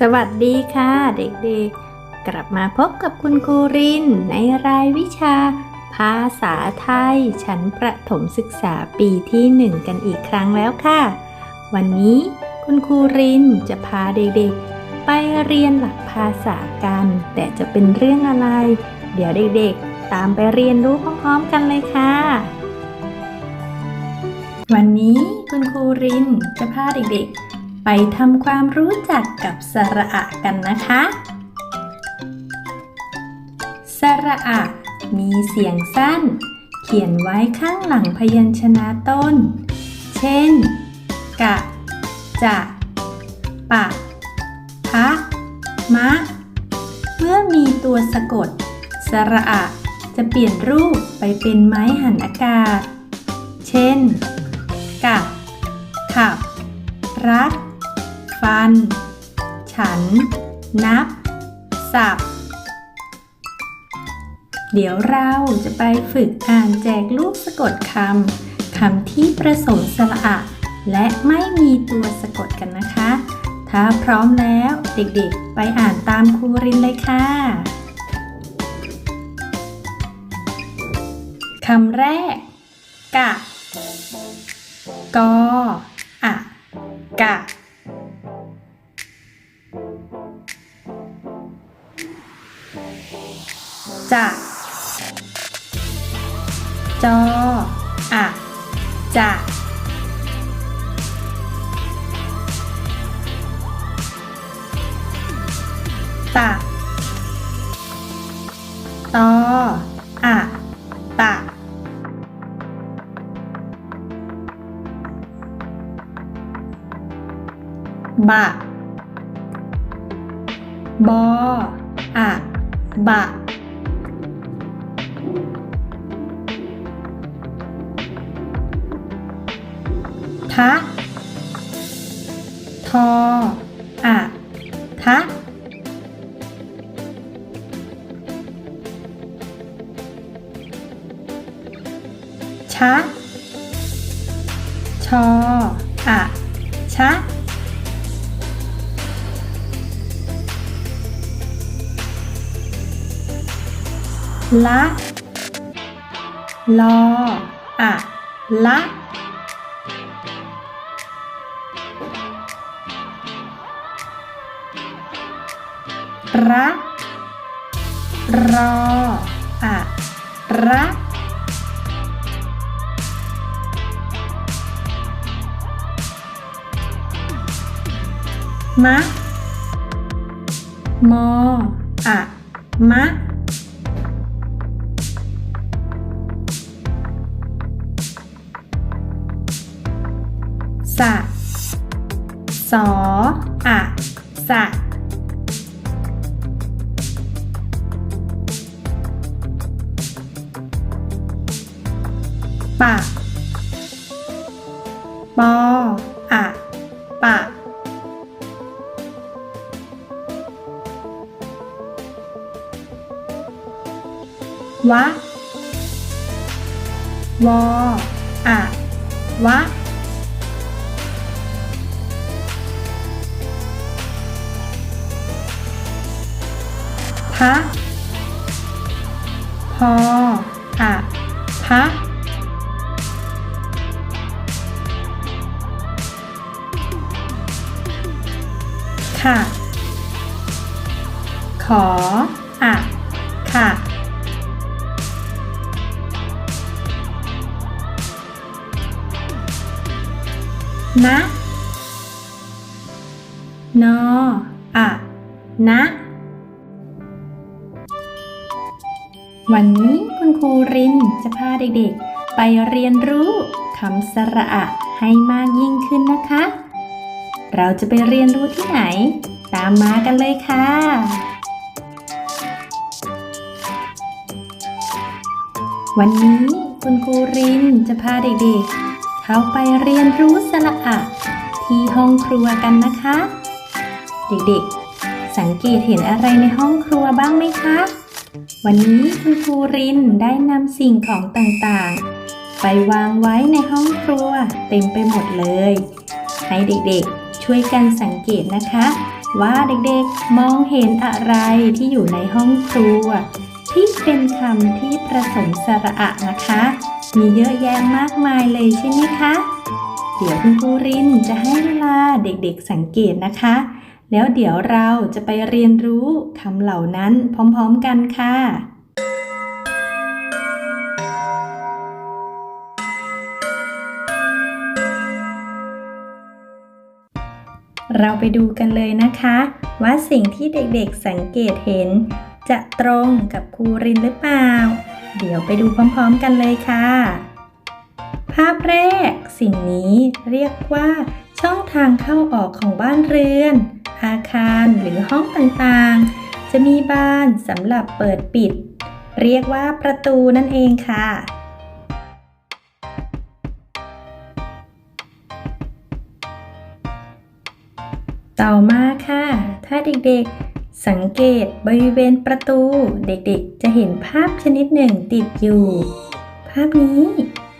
สวัสดีค่ะเด็กๆ กลับมาพบกับคุณครูริน ในรายวิชา ภาษาไทย ชั้นประถมศึกษาปีที่หนึ่งกันอีกครั้งแล้วค่ะ วันนี้คุณครูรินจะพาเด็กๆ ไปเรียนหลักภาษากัน แต่จะเป็นเรื่องอะไร เดี๋ยวเด็กๆ ตามไปเรียนรู้พร้อมๆกันเลยค่ะ วันนี้คุณครูรินจะพาเด็กๆ ไปทำความรู้จักกับสระอะกันนะคะ สระอะมีเสียงสั้น เขียนไว้ข้างหลังพยัญชนะต้น เช่น กะ จะ ปะ พะ มะ เมื่อมีตัวสะกด สระอะจะเปลี่ยนรูปไปเป็นไม้หันอากาศ เช่นกับขับ รัก ฉัน นับสับเดี๋ยวเราจะไปฝึกอ่านแจกรูปสะกดคำ คำที่ผสมสระอะ และไม่มีตัวสะกดกันนะคะ ถ้าพร้อมแล้วเด็กๆ ไปอ่านตามครูรินเลยค่ะ คำแรก กะ กออะกะ จะจออะจะตะตออะตะบะบออะบะ ทะทออะทะชะชออะชะละ ลออะละ ระรออะระมะ มออะมะ สะ สออะสะ ปะ ปอ อะ ปะ วะ วอ อะ วะพะพอ อะพะค่ะ นะ นออะนะ วันนี้คุณครูรินจะพาเด็กๆ ไปเรียนรู้คำสระอะให้มากยิ่งขึ้นนะคะ เราจะไปเรียนรู้ที่ไหน ตามมากันเลยค่ะวันนี้คุณครูรินจะพาเด็กๆ เข้าไปเรียนรู้สระอะที่ห้องครัวกันนะคะ เด็กๆ สังเกตเห็นอะไรในห้องครัวบ้างไหมคะ วันนี้คุณครูรินได้นำสิ่งของต่างๆ ไปวางไว้ในห้องครัวเต็มไปหมดเลย ให้เด็กๆ ช่วยกันสังเกตนะคะ ว่าเด็กๆมองเห็นอะไรที่อยู่ในห้องครัว ที่เป็นคำที่ผสมสระอะนะคะ มีเยอะแยะมากมายเลยใช่ไหมคะ เดี๋ยวคุณครูรินจะให้เวลาเด็กๆสังเกตนะคะ แล้วเดี๋ยวเราจะไปเรียนรู้คำเหล่านั้นพร้อมๆกันค่ะ เราไปดูกันเลยนะคะ ว่าสิ่งที่เด็กๆสังเกตเห็น จะตรงกับครูรินหรือเปล่า เดี๋ยวไปดูพร้อมๆกันเลยค่ะ ภาพแรก สิ่งนี้เรียกว่า ช่องทางเข้าออกของบ้านเรือน อาคารหรือห้องต่างๆ จะมีบานสำหรับเปิดปิด เรียกว่าประตูนั่นเองค่ะต่อมาค่ะ ถ้าเด็กๆ สังเกตบริเวณประตูเด็กๆ จะเห็นภาพชนิดหนึ่งติดอยู่ ภาพนี้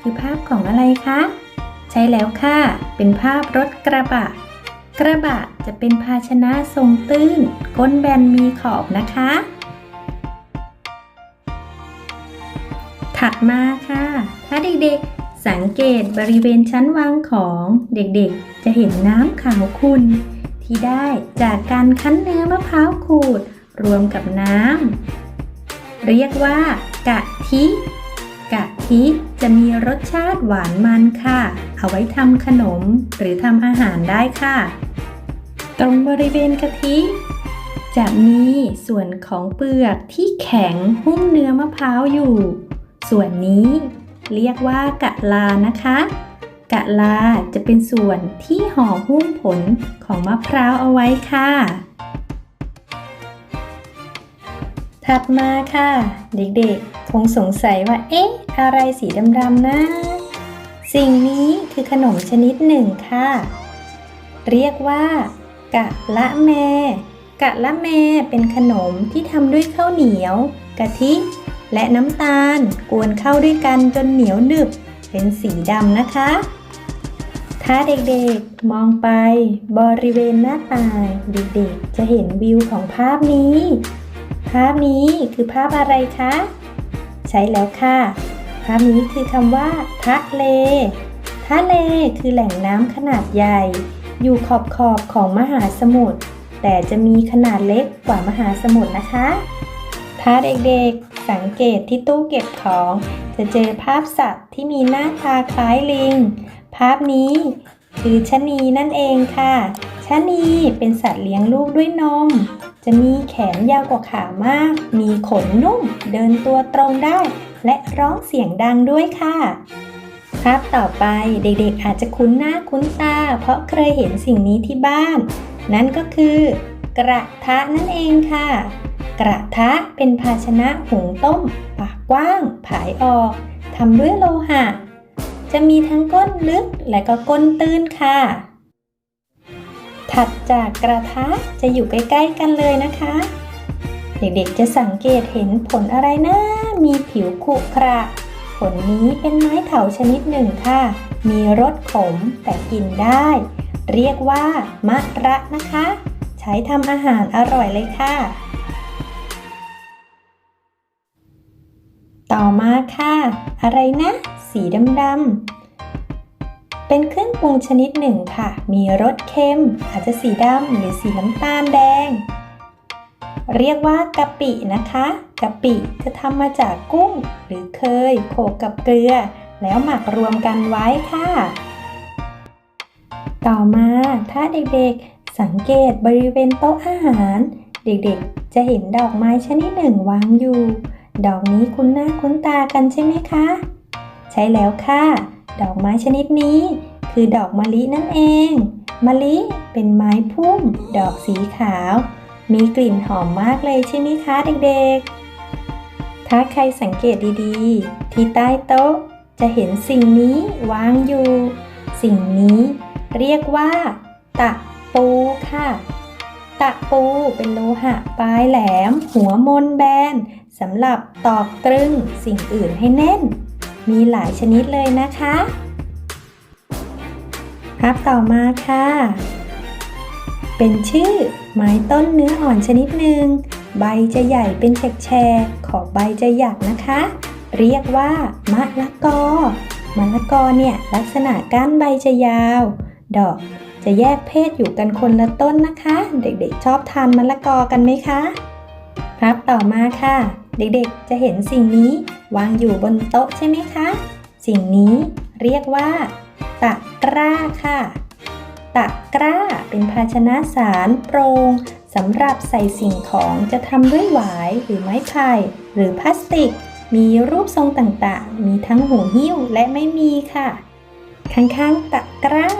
คือภาพของอะไรคะ ใช่แล้วค่ะ เป็นภาพรถกระบะ กระบะจะเป็นภาชนะทรงตื้น ก้นแบนมีขอบนะคะ ถัดมาค่ะ ถ้าเด็กๆ สังเกตบริเวณชั้นวางของเด็กๆ จะเห็นน้ำขาวขุ่น ที่ได้จากการคั้นเนื้อมะพร้าวขูด รวมกับน้ำ เรียกว่ากะทิ กะทิจะมีรสชาติหวานมันค่ะ เอาไว้ทำขนมหรือทำอาหารได้ค่ะ ตรงบริเวณกะทิ จะมีส่วนของเปลือกที่แข็งหุ้มเนื้อมะพร้าวอยู่ ส่วนนี้เรียกว่ากะลานะคะ กะลาจะเป็นส่วนที่ห่อหุ้มผลของมะพร้าวเอาไว้ค่ะ ถัดมาค่ะ เด็กๆ คงสงสัยว่า เอ๊ะ อะไรสีดำๆนะ สิ่งนี้คือขนมชนิดหนึ่งค่ะ เรียกว่า กะละแม กะละแมเป็นขนมที่ทำด้วยข้าวเหนียว กะทิ และน้ำตาล กวนเข้าด้วยกันจนเหนียวหนึบเป็นสีดำนะคะ ถ้าเด็กๆมองไปบริเวณหน้าต่างเด็กๆ จะเห็นวิวของภาพนี้ ภาพนี้คือภาพอะไรคะ ใช่แล้วค่ะ ภาพนี้คือคำว่าทะเล ทะเลคือแหล่งน้ำขนาดใหญ่ อยู่ขอบขอบของมหาสมุทรแต่จะมีขนาดเล็กกว่ามหาสมุทรนะคะ ถ้าเด็กๆสังเกตที่ตู้เก็บของ จะเจอภาพสัตว์ที่มีหน้าตาคล้ายลิง ภาพนี้ คือชะนีนั่นเองค่ะชะนีเป็นสัตว์เลี้ยงลูกด้วยนม จะมีแขนยาวกว่าขามาก มีขนนุ่ม เดินตัวตรงได้ และร้องเสียงดังด้วยค่ะภาพต่อไปเด็กๆอาจจะคุ้นหน้าคุ้นตา เพราะเคยเห็นสิ่งนี้ที่บ้าน นั่นก็คือ กระทะนั่นเองค่ะ กระทะเป็นภาชนะหุงต้ม ปากกว้าง ผายออกทำด้วยโลหะ จะมีทั้งก้นลึกและก็ก้นตื้นค่ะ ถัดจากกระทะจะอยู่ใกล้ๆกันเลยนะคะ เด็กๆจะสังเกตเห็นผลอะไรนะ มีผิวขรุขระผลนี้เป็นไม้เถาชนิดหนึ่งค่ะ มีรสขมแต่กินได้ เรียกว่ามะระนะคะ ใช้ทำอาหารอร่อยเลยค่ะต่อมาค่ะ อะไรนะ สีดำๆ เป็นเครื่องปรุงชนิดหนึ่งค่ะ มีรสเค็ม อาจจะสีดำหรือสีน้ำตาลแดง เรียกว่ากะปินะคะกะปิจะทำมาจากกุ้ง หรือเคยโขกกับเกลือ แล้วหมักรวมกันไว้ค่ะ ต่อมาถ้าเด็กๆสังเกตบริเวณโต๊ะอาหาร เด็กๆ จะเห็นดอกไม้ชนิดหนึ่งวางอยู่ ดอกนี้คุ้นหน้าคุ้นตากันใช่ไหมคะ ใช่แล้วค่ะ ดอกไม้ชนิดนี้ คือดอกมะลินั่นเอง มะลิเป็นไม้พุ่ม ดอกสีขาว มีกลิ่นหอมมากเลยใช่ไหมคะเด็กๆ ถ้าใครสังเกตดีๆ ที่ใต้โต๊ะจะเห็นสิ่งนี้วางอยู่ สิ่งนี้เรียกว่า ตะปูค่ะ ตะปูเป็นโลหะปลายแหลม หัวมนแบนสำหรับตอกตรึงสิ่งอื่นให้แน่น มีหลายชนิดเลยนะคะ ภาพต่อมาค่ะ เป็นชื่อไม้ต้นเนื้ออ่อนชนิดหนึ่ง ใบจะใหญ่เป็นแฉกๆขอบใบจะหยักนะคะ เรียกว่ามะละกอ มะละกอเนี่ยลักษณะก้านใบจะยาว ดอกจะแยกเพศอยู่กันคนละต้นนะคะ เด็กๆชอบทานมะละกอกันไหมคะครับต่อมาค่ะ เด็กๆ จะเห็นสิ่งนี้วางอยู่บนโต๊ะใช่ไหมคะ สิ่งนี้เรียกว่า ตะกร้าค่ะ ตะกร้าเป็นภาชนะสารโปร่งสำหรับใส่สิ่งของจะทำด้วยหวายหรือไม้ไผ่หรือพลาสติก มีรูปทรงต่างๆ มีทั้งหูหิ้วและไม่มีค่ะ ข้างๆตะกร้า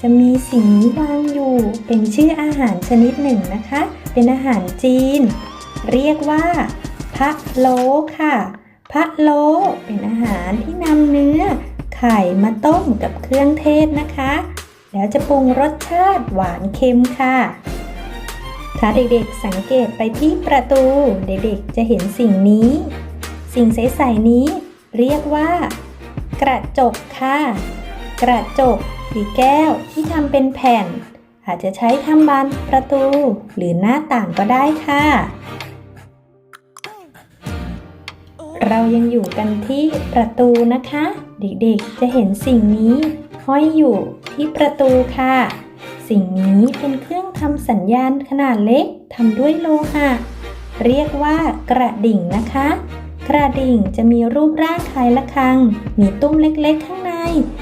จะมีสิ่งนี้วางอยู่ เป็นชื่ออาหารชนิดหนึ่งนะคะ เป็นอาหารจีน เรียกว่า พะโล้ค่ะพะโล้เป็นอาหารที่นำเนื้อ ไข่มาต้มกับเครื่องเทศนะคะ แล้วจะปรุงรสชาติหวานเค็มค่ะถ้าเด็กๆสังเกตไปที่ประตู เด็กๆจะเห็นสิ่งนี้ สิ่งใสๆนี้เรียกว่า กระจกค่ะ กระจกหรือแก้วที่ทำเป็นแผ่น อาจจะใช้ทำบานประตูหรือหน้าต่างก็ได้ค่ะ เรายังอยู่กันที่ประตูนะคะ เด็กๆจะเห็นสิ่งนี้ห้อยอยู่ที่ประตูค่ะ สิ่งนี้เป็นเครื่องทำสัญญาณขนาดเล็กทำด้วยโลหะเรียกว่ากระดิ่งนะคะ กระดิ่งจะมีรูปร่างคล้ายระฆัง มีตุ้มเล็กๆข้างใน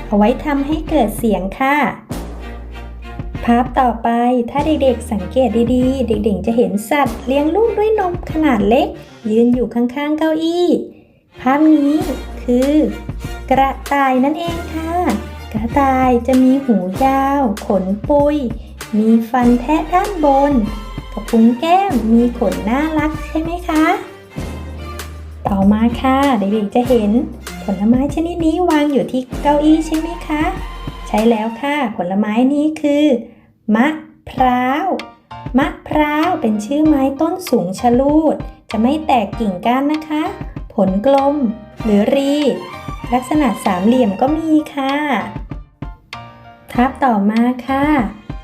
เอาไว้ทำให้เกิดเสียงค่ะ ภาพต่อไปถ้าเด็กๆสังเกตดีๆ เด็กๆจะเห็นสัตว์เลี้ยงลูกด้วยนมขนาดเล็ก ยืนอยู่ข้างๆเก้าอี้ ภาพนี้คือ กระต่ายนั่นเองค่ะ กระต่ายจะมีหูยาว ขนปุย มีฟันแทะด้านบนกระพุ้งแก้มมีขนน่ารักใช่ไหมคะ ต่อมาค่ะเด็กๆจะเห็น ผลไม้ชนิดนี้วางอยู่ที่เก้าอี้ใช่ไหมคะ ใช่แล้วค่ะ ผลไม้นี้คือ มะพร้าว มะพร้าวเป็นชื่อไม้ต้นสูงชะลูด จะไม่แตกกิ่งก้านนะคะ ผลกลม หรือรี ลักษณะสามเหลี่ยมก็มีค่ะ ทับต่อมาค่ะ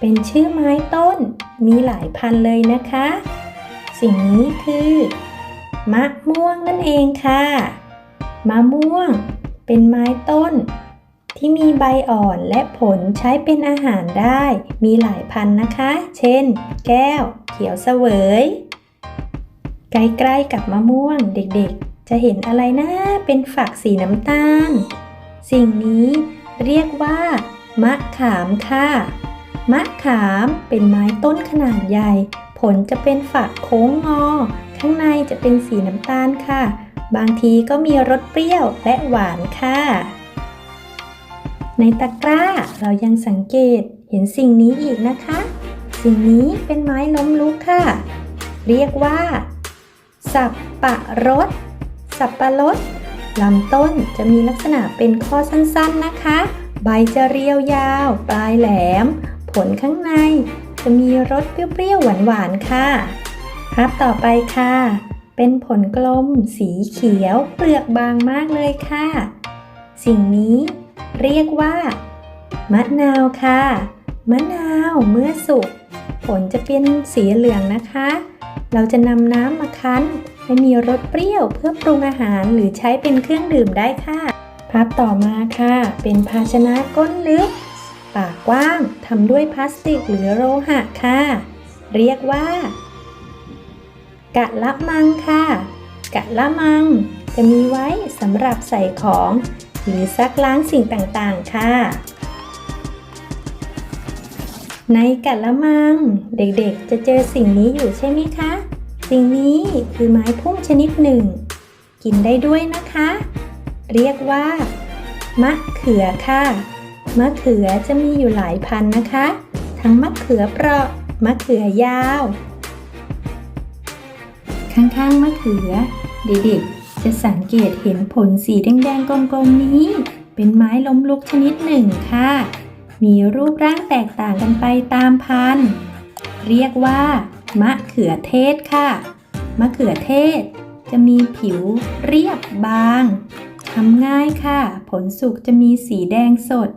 เป็นชื่อไม้ต้น มีหลายพันเลยนะคะ สิ่งนี้คือ มะม่วงนั่นเองค่ะ มะม่วง เป็นไม้ต้น ที่มีใบอ่อนและผลใช้เป็นอาหารได้ มีหลายพันนะคะ เช่น แก้ว เขียวเสวย ใกล้ๆกับมะม่วงเด็กๆ จะเห็นอะไรนะ เป็นฝักสีน้ำตาล สิ่งนี้เรียกว่า มะขามค่ะ มะขามเป็นไม้ต้นขนาดใหญ่ ผลจะเป็นฝักโค้งงอ ข้างในจะเป็นสีน้ำตาลค่ะ บางทีก็มีรสเปรี้ยวและหวานค่ะ ในตะกร้าเรายังสังเกตเห็นสิ่งนี้อีกนะคะ สิ่งนี้เป็นไม้ล้มลุกค่ะ เรียกว่า สับปะรด สับปะรดลำต้นจะมีลักษณะเป็นข้อสั้นๆนะคะ ใบจะเรียวยาว ปลายแหลม ผลข้างใน จะมีรสเปรี้ยวๆหวานๆค่ะภาพต่อไปค่ะ เป็นผลกลม สีเขียว เปลือกบางมากเลยค่ะ สิ่งนี้ เรียกว่า มะนาวค่ะ มะนาวเมื่อสุกผลจะเป็นสีเหลืองนะคะ เราจะนำน้ำมาคั้นให้มีรสเปรี้ยวเพื่อปรุงอาหารหรือใช้เป็นเครื่องดื่มได้ค่ะภาพต่อมาค่ะ เป็นภาชนะก้นลึก ปากกว้างทำด้วยพลาสติกหรือโลหะค่ะ เรียกว่า กะละมังค่ะ กะละมัง จะมีไว้สำหรับใส่ของ หรือซักล้างสิ่งต่างๆ ค่ะ ในกะละมัง เด็กๆ จะเจอสิ่งนี้อยู่ใช่ไหมคะ สิ่งนี้คือไม้พุ่มชนิดหนึ่ง กินได้ด้วยนะคะ เรียกว่า มะเขือค่ะ มะเขือจะมีอยู่หลายพันนะคะ ทั้งมะเขือเปราะ มะเขือยาว ข้างๆ มะเขือ เด็กๆ จะสังเกตเห็นผลสีแดงๆกลมๆนี้ เป็นไม้ล้มลุกชนิดหนึ่งค่ะ มีรูปร่างแตกต่างกันไปตามพันธุ์ เรียกว่า มะเขือเทศค่ะ มะเขือเทศ จะมีผิวเรียบบางทำง่ายค่ะ ผลสุกจะมีสีแดงสด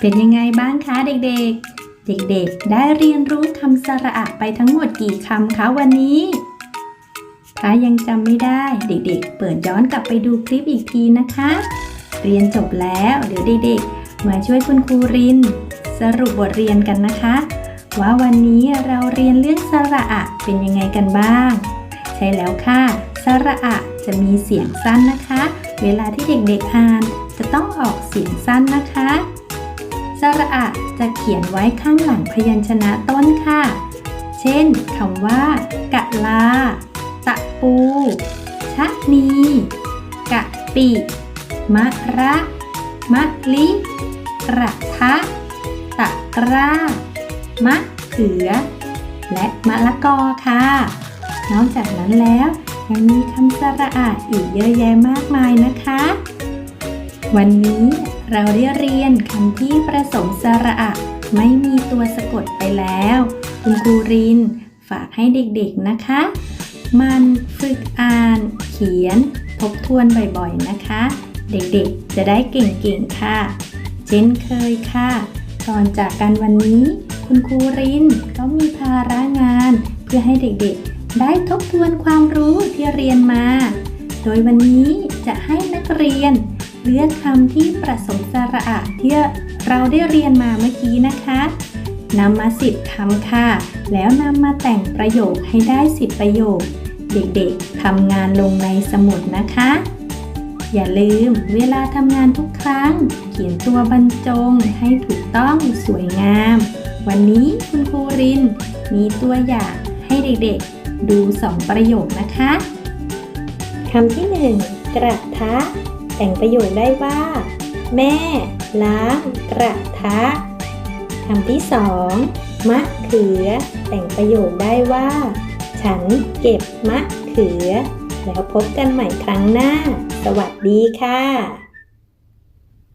เป็นยังไงบ้างคะเด็กๆ เด็กๆ ได้เรียนรู้คำสระอะไปทั้งหมดกี่คำคะวันนี้ ถ้ายังจำไม่ได้เด็กๆ เปิดย้อนกลับไปดูคลิปอีกทีนะคะ เรียนจบแล้วเดี๋ยวเด็กๆ มาช่วยคุณครูริน สรุปบทเรียนกันนะคะ ว่าวันนี้เราเรียนเรื่องสระอะเป็นยังไงกันบ้าง ใช่แล้วค่ะสระอะจะมีเสียงสั้นนะคะ เวลาที่เด็กๆอ่านจะต้องออกเสียงสั้นนะคะสระอะจะเขียนไว้ข้างหลังพยัญชนะต้นค่ะ เช่นคำว่ากะลา ปู ชะนี กะปิ มะระ มะลิ กระทะ ตะกร้า มะเขือ และมะละกอค่ะ นอกจากนั้นแล้วยังมีคำสระอะอีกเยอะแยะมากมายนะคะ วันนี้เราได้เรียนคำที่ประสมสระอะไม่มีตัวสะกดไปแล้ว คุณครูรินฝากให้เด็กๆนะคะ มันฝึกอ่าน เขียน ทบทวนบ่อยๆนะคะ เด็กๆ จะได้เก่งๆ ค่ะ เช่นเคยค่ะ ก่อนจากกันวันนี้ คุณครูรินก็มีภาระงาน เพื่อให้เด็กๆ ได้ทบทวนความรู้ที่เรียนมา โดยวันนี้จะให้นักเรียน เลือกคำที่ประสมสระอะที่เราได้เรียนมาเมื่อกี้นะคะนำมาสิบคำค่ะ แล้วนำมาแต่งประโยคให้ได้สิบประโยค เด็กๆทำงานลงในสมุดนะคะ อย่าลืมเวลาทำงานทุกครั้ง เขียนตัวบรรจงให้ถูกต้องสวยงาม วันนี้คุณครูริน มีตัวอย่างให้เด็กๆ ดูสองประโยคนะคะคำที่หนึ่งกระทะ แต่งประโยคได้ว่า แม่ ล้างกระทะคำที่สองมะเขือ แต่งประโยคได้ว่า ฉันเก็บมะเขือ แล้วพบกันใหม่ครั้งหน้า สวัสดีค่ะ